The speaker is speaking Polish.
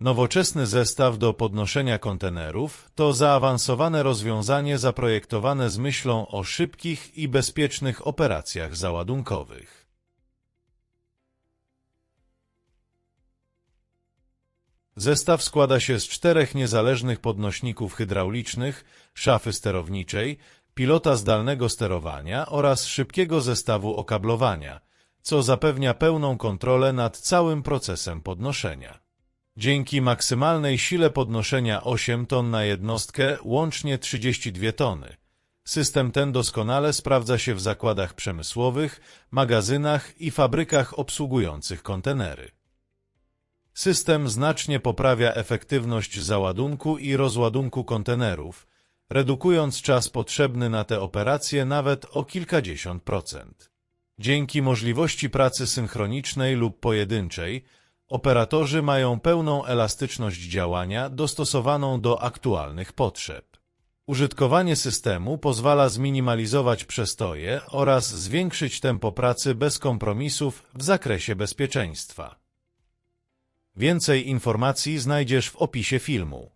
Nowoczesny zestaw do podnoszenia kontenerów to zaawansowane rozwiązanie zaprojektowane z myślą o szybkich i bezpiecznych operacjach załadunkowych. Zestaw składa się z czterech niezależnych podnośników hydraulicznych, szafy sterowniczej, pilota zdalnego sterowania oraz szybkiego zestawu okablowania, co zapewnia pełną kontrolę nad całym procesem podnoszenia. Dzięki maksymalnej sile podnoszenia 8 ton na jednostkę, łącznie 32 tony. System ten doskonale sprawdza się w zakładach przemysłowych, magazynach i fabrykach obsługujących kontenery. System znacznie poprawia efektywność załadunku i rozładunku kontenerów, redukując czas potrzebny na te operacje nawet o kilkadziesiąt procent. Dzięki możliwości pracy synchronicznej lub pojedynczej, operatorzy mają pełną elastyczność działania dostosowaną do aktualnych potrzeb. Użytkowanie systemu pozwala zminimalizować przestoje oraz zwiększyć tempo pracy bez kompromisów w zakresie bezpieczeństwa. Więcej informacji znajdziesz w opisie filmu.